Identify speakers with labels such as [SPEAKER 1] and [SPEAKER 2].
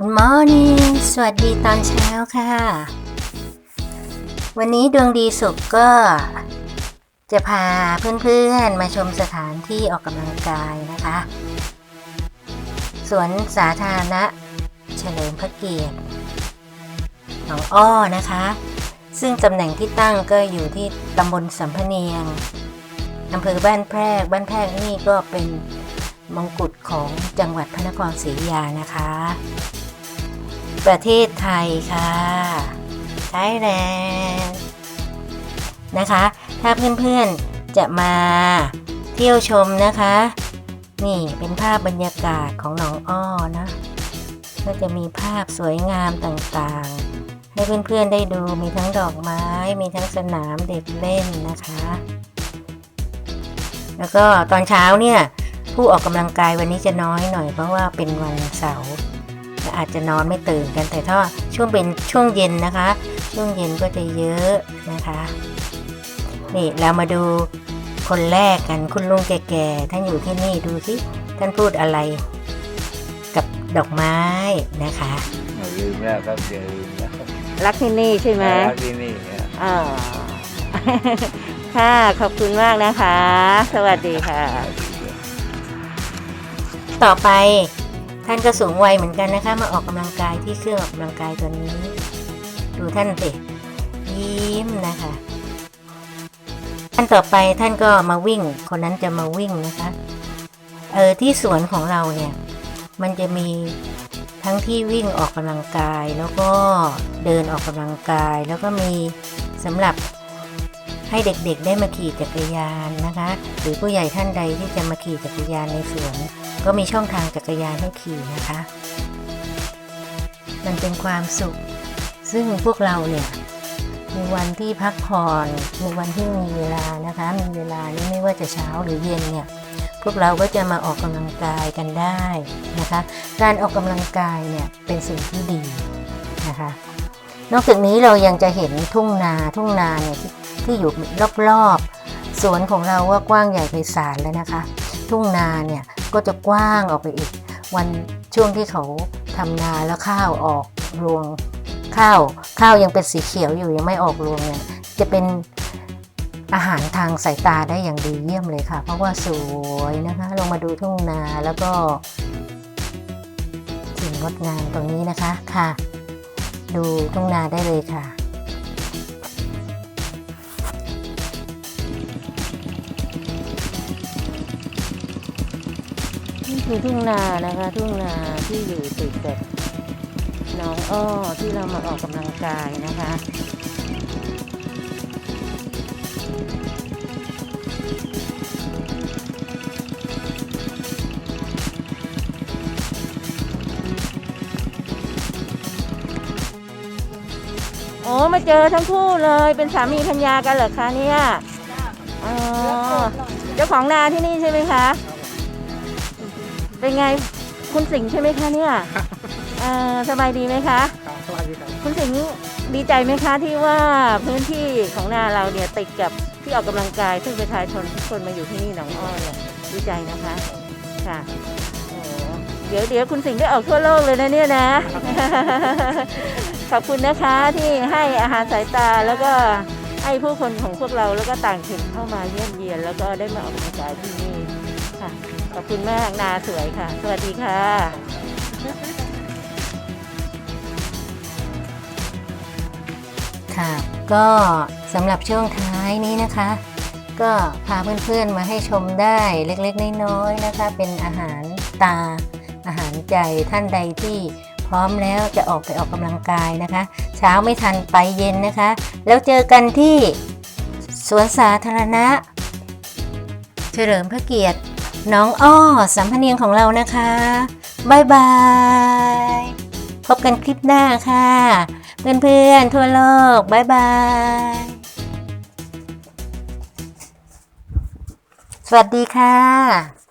[SPEAKER 1] Good morning สวัสดีตอนเช้าค่ะ วันนี้ดวงดีสุขก็ จะพาเพื่อนๆมาชมสถานที่ออกกำลังกายนะคะ สวนสาธารณะเฉลิมพระเกียรติหนองอ้อนะคะ ซึ่งตำแหน่งที่ตั้งก็อยู่ที่ตำบลสัมพเนียงอำเภอบ้านแพรก บ้านแพรกนี่ก็เป็นมงกุฎของจังหวัดพระนครศรีอยุธยานะคะ ประเทศไทยค่ะไทยแลนด์นะคะ ถ้าเพื่อนๆจะมาเที่ยวชมนะคะ นี่เป็นภาพบรรยากาศของหนองอ้อนะ ก็จะมีภาพสวยงามต่างๆ ให้เพื่อนๆได้ดูมีทั้งดอกไม้ มีทั้งสนามเด็กเล่นนะคะ แล้วก็ตอนเช้าเนี่ยผู้ออกกำลังกายวันนี้จะน้อยหน่อยเพราะว่าเป็นวันเสาร์ อาจจะนอนไม่ตื่นกันแต่ถ้าช่วงเป็นช่วงเย็นนะคะ ช่วงเย็นก็จะเยอะนะคะนี่เรามาดูคนแรกกันคุณลุงแก่ๆท่านอยู่ที่นี่ดูสิท่านพูดอะไร กับดอกไม้นะคะ
[SPEAKER 2] อย่าลืมแล้วครับอย่าลืมแล้ว
[SPEAKER 3] รักที่นี่ใช่ไหม
[SPEAKER 2] รักที่นี่เนี่ย
[SPEAKER 3] อ๋อค่ะขอบคุณมากนะคะ สวัสดีค่ะ
[SPEAKER 1] ต่อไป ท่านก็สูงวัยเหมือนกันนะคะ มาออกกำลังกายที่เครื่องออกกำลังกายตัวนี้ ดูท่านสิยิ้มนะคะท่านต่อไปท่านก็มาวิ่ง คนนั้นจะมาวิ่งนะคะเออที่สวนของเราเนี่ย มันจะมีทั้งที่วิ่งออกกำลังกาย แล้วก็เดินออกกำลังกาย แล้วก็มีสำหรับ ให้เด็กๆได้มาขี่จักรยานนะคะ หรือผู้ใหญ่ท่านใดที่จะมาขี่จักรยานในสวนก็มีช่องทางจักรยานให้ขี่นะคะ มันเป็นความสุข ซึ่งพวกเราเนี่ยมีวันที่พักผ่อนมีวันที่มีเวลานะคะ มีเวลานี่ไม่ว่าจะเช้าหรือเย็นเนี่ยพวกเราก็จะมาออกกำลังกายกันได้นะคะ การออกกำลังกายเนี่ยเป็นสิ่งที่ดีนะคะ นอกจากนี้เรายังจะเห็นทุ่งนาทุ่งนาเนี่ยที่ ที่อยู่รอบๆสวนของเราว่ากว้างใหญ่ไพศาลแล้วนะคะ ทุ่งนาเนี่ยก็จะกว้างออกไปอีก วันช่วงที่เขาทำนาแล้วข้าวออกรวงข้าวข้าวยังเป็นสีเขียวอยู่ยังไม่ออกรวงเนี่ยจะเป็นอาหารทางสายตาได้อย่างดีเยี่ยมเลยค่ะ เพราะว่าสวยนะคะลงมาดูทุ่งนาแล้วก็สิ่งงดงามตรงนี้นะคะค่ะ ดูทุ่งนาได้เลยค่ะ
[SPEAKER 3] นี่คือทุ่งนานะคะ ทุ่งนาที่อยู่ติดกับหนองอ้อที่เรามาออกกำลังกายนะคะโอ้มาเจอทั้งคู่เลยเป็นสามีพัญญากันเหรอคะเนี่ยอ๋อเจ้าของนาที่นี่ใช่ไหมคะ เป็นไงคุณสิงห์ใช่ไหมคะเนี่ยเอ่อสบายดีไหมคะ
[SPEAKER 2] สวัสดีครับ
[SPEAKER 3] คุณสิงห์ดีใจไหมคะที่ว่าพื้นที่ของนาเราเนี่ยติดกับที่ออกกำลังกาย ซึ่งประชาชนทุกคนมาอยู่ที่นี่หนองอ้อเนี่ยดีใจนะคะค่ะโอ้เดี๋ยวเดี๋ยวคุณสิงห์ได้ออกทั่วโลกเลยนะเนี่ยนะ ขอบคุณนะคะที่ให้อาหารสายตาแล้วก็ให้ผู้คนของพวกเราแล้วก็ต่างถิ่นเข้ามาเยี่ยมเยียน แล้วก็ได้มาออกกำลังกายที่นี่ค่ะ ขอบคุณมากนาสวยค่ะ สวัสดีค่ะ
[SPEAKER 1] ค่ะก็สำหรับช่วงท้ายนี้นะคะ ก็พาเพื่อนๆมาให้ชมได้เล็กๆน้อยๆนะคะ เป็นอาหารตา อาหารใจท่านใดที่พร้อมแล้วจะออกไปออกกำลังกายนะคะ เช้าไม่ทันไปเย็นนะคะ แล้วเจอกันที่สวนสาธารณะ เฉลิมพระเกียรติ น้องอ้อสัมพเนียงของเรานะคะบายบาย พบกันคลิปหน้าค่ะ เพื่อนๆ ทั่วโลกบายบาย สวัสดีค่ะ